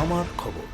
আমার খবর।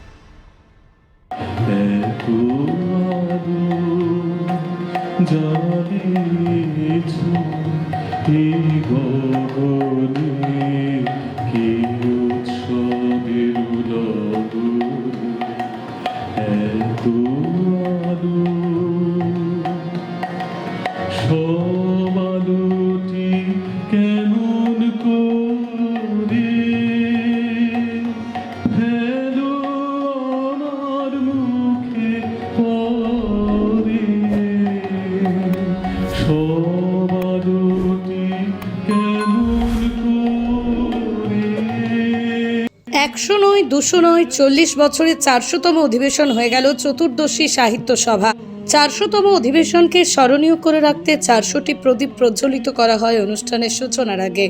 একশো নয়, দুশো নয়, চল্লিশ বছরের চারশোতম অধিবেশন হয়ে গেল চতুর্দশী সাহিত্য সভা। চারশোতম অধিবেশনকে স্মরণীয় করে রাখতে চারশোটি প্রদীপ প্রজ্বলিত করা হয় অনুষ্ঠানের সূচনার আগে।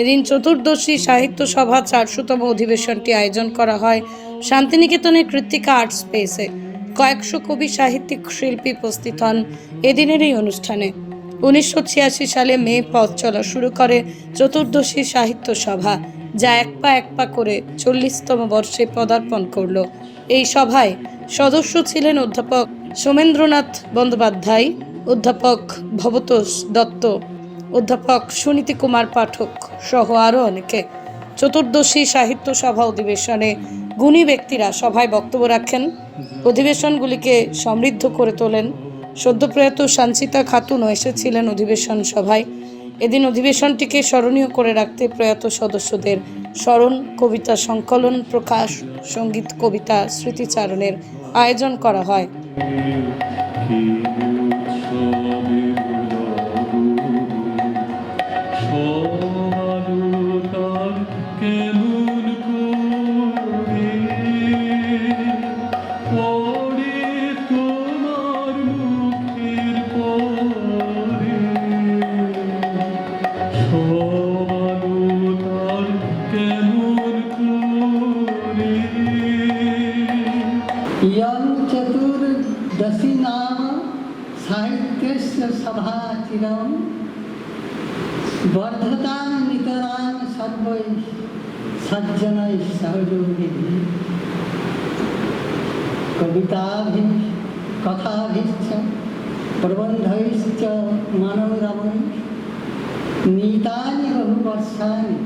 এদিন চতুর্দশী সাহিত্য সভা চারশোতম অধিবেশনটি আয়োজন করা হয় শান্তিনিকেতনের কৃত্তিকা আর্ট স্পেসে। কয়েকশো কবি সাহিত্যিক শিল্পী উপস্থিত হন এদিনের এই অনুষ্ঠানে। উনিশশো ছিয়াশি সালে মে পথ চলা শুরু করে চতুর্দশী সাহিত্য সভা, যা এক পা এক পা করে চল্লিশতম বর্ষে পদার্পণ করল। এই সভায় সদস্য ছিলেন অধ্যাপক সোমেন্দ্রনাথ বন্দ্যোপাধ্যায়, অধ্যাপক ভবতোষ দত্ত, অধ্যাপক সুনীতি কুমার পাঠক সহ আরও অনেকে। চতুর্দশী সাহিত্য সভা অধিবেশনে গুণী ব্যক্তিরা সভায় বক্তব্য রাখেন, অধিবেশনগুলিকে সমৃদ্ধ করে তোলেন সদ্যপ্রয়াত সাঞ্চিতা খাতুনও এসেছিলেন অধিবেশন সভায়। এদিন অধিবেশনটিকে স্মরণীয় করে রাখতে প্রয়াত সদস্যদের স্মরণ, কবিতা সংকলন, প্রকাশ, সংগীত, কবিতা স্মৃতিচারণের আয়োজন করা হয়। चतुर्दशी नाम साहित्यस्य सभाचिरं वर्धतां नितरां सर्वैः सज्जनैः सहयोगिभिः कविताभिः कथाभिश्च प्रबन्धैश्च मनोरमैः नीतानि बहुवर्षाणि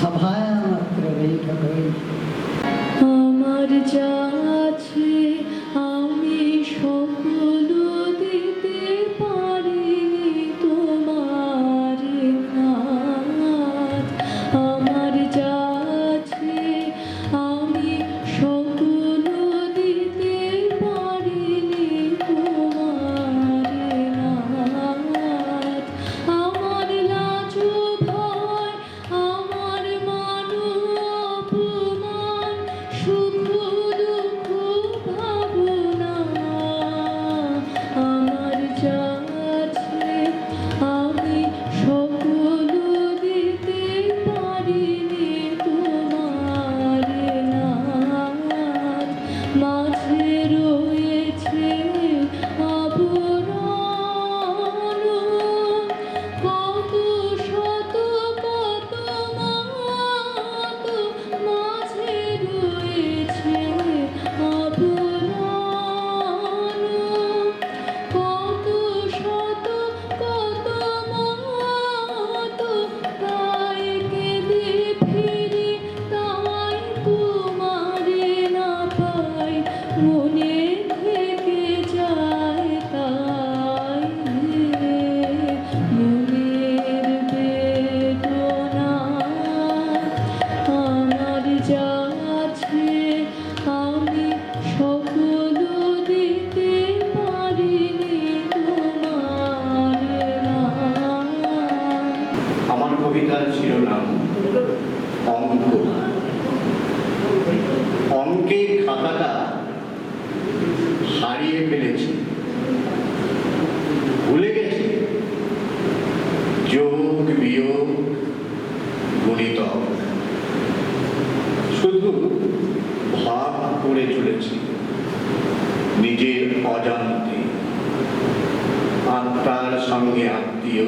सभायामत्र बैठकैः আমার যা আছে কবিতার শিরোনাম। অঙ্ক। অঙ্কের খাতাটা হারিয়ে ফেলেছি। ভুলে গেছি। যোগ, বিয়োগ গণিতক শুধু ভাব করে চলেছি। নিজের অজান্তে। আত্মার সঙ্গে আত্মীয়।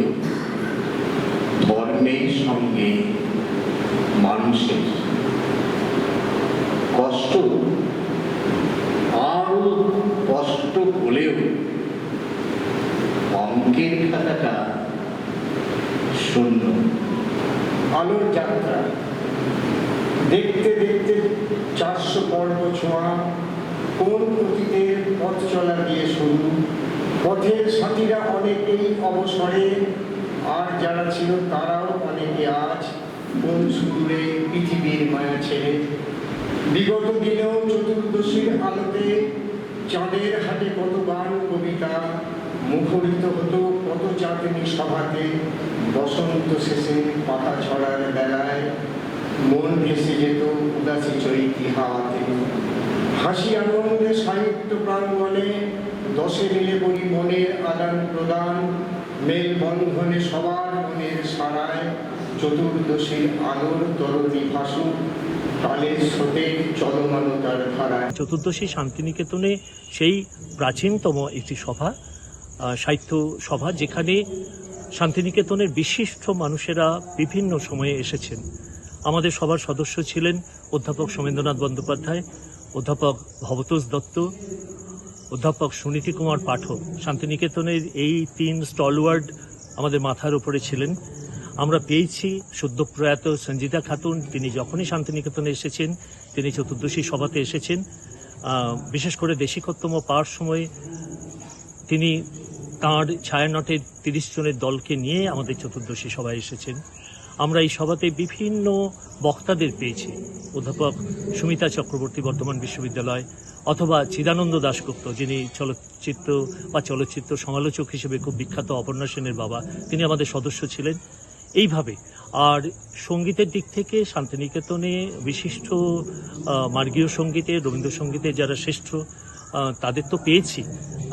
সঙ্গে মানুষের কষ্ট আরও কষ্ট হলেও অঙ্কের খাতাটা শূন্য। আলোর যাত্রা। দেখতে দেখতে চারশো পর্ব ছোঁয়া, কোন অতীতের পথ চলা দিয়ে শুরু? পথের সাথীরা অনেকেই অবসরে আর যারা ছিল তারাও অনেকে আজ কোন সুদূরে পৃথিবীর মায়া ছেড়ে বিগত দিনেও চতুর্দশীর আলোতে চাঁদের হাটে কত গান কবিতা মুখরিত হতো কত চাঁদনি সভাতে বসন্ত শেষে পাতা ছড়ার বেলায় মন ভেসে যেত উদাসী চৈতি হাওয়াতে। হাসি আনন্দে সাহিত্য প্রাঙ্গণে দশে মিলে বলি মনের আদান প্রদান মেলবন্ধনে সবার মনের সারায় চতুর্দশীর আলোর তরণী ভাসুক চতুর্দশী শান্তিনিকেতনে সেই প্রাচীনতম একটি সভা সাহিত্য সভা, যেখানে শান্তিনিকেতনের বিশিষ্ট মানুষেরা বিভিন্ন সময়ে এসেছেন। আমাদের সবার সদস্য ছিলেন অধ্যাপক সোমেন্দ্রনাথ বন্দ্যোপাধ্যায়, অধ্যাপক ভবতোষ দত্ত অধ্যাপক সুনীতি কুমার পাঠক শান্তিনিকেতনের এই তিন স্টলওয়ার্ড আমাদের মাথার উপরে ছিলেন। আমরা পেয়েছি সদ্যপ্রয়াত সঞ্জিতা খাতুন, তিনি যখনই শান্তিনিকেতনে এসেছেন, তিনি চতুর্দশী সভাতে এসেছেন। বিশেষ করে দেশিকোত্তম পাওয়ার সময় তিনি তাঁর ছায়ানটের তিরিশ জনের দলকে নিয়ে আমাদের চতুর্দশী সভায় এসেছেন। আমরা এই সভাতে বিভিন্ন বক্তাদের পেয়েছি। অধ্যাপক সুমিতা চক্রবর্তী বর্ধমান বিশ্ববিদ্যালয় অথবা চিদানন্দ দাশগুপ্ত, যিনি চলচ্চিত্র বা চলচ্চিত্র সমালোচক হিসেবে খুব বিখ্যাত অপর্ণা সেনের বাবা, তিনি আমাদের সদস্য ছিলেন। এইভাবে, আর সঙ্গীতের দিক থেকে শান্তিনিকেতনে বিশিষ্ট মার্গীয় সঙ্গীতে, রবীন্দ্রসঙ্গীতে যারা শ্রেষ্ঠ তাদের তো পেয়েছি।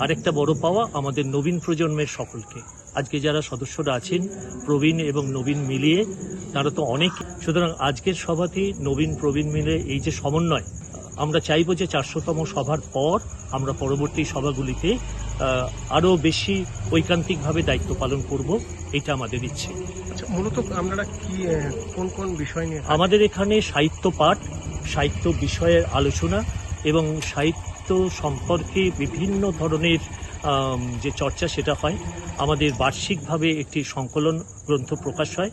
আরেকটা বড় পাওয়া আমাদের নবীন প্রজন্মের সকলকে। আজকে যারা সদস্যরা আছেন, প্রবীণ এবং নবীন মিলিয়ে, তারা তো অনেক। সুতরাং আজকের সভাতে নবীন প্রবীণ মিলে এই যে সমন্বয় আমরা চাইব যে চারশোতম সভার পর আমরা পরবর্তী সভাগুলিতে আরও বেশি ঐকান্তিকভাবে দায়িত্ব পালন করব এটা আমাদের ইচ্ছে। আচ্ছা মূলত আপনারা কি কোন কোন বিষয় নিয়ে আমাদের এখানে সাহিত্য পাঠ সাহিত্য বিষয়ের আলোচনা এবং সাহিত্য সম্পর্কে বিভিন্ন ধরনের যে চর্চা সেটা হয় আমাদের বার্ষিকভাবে একটি সংকলন গ্রন্থ প্রকাশ হয়।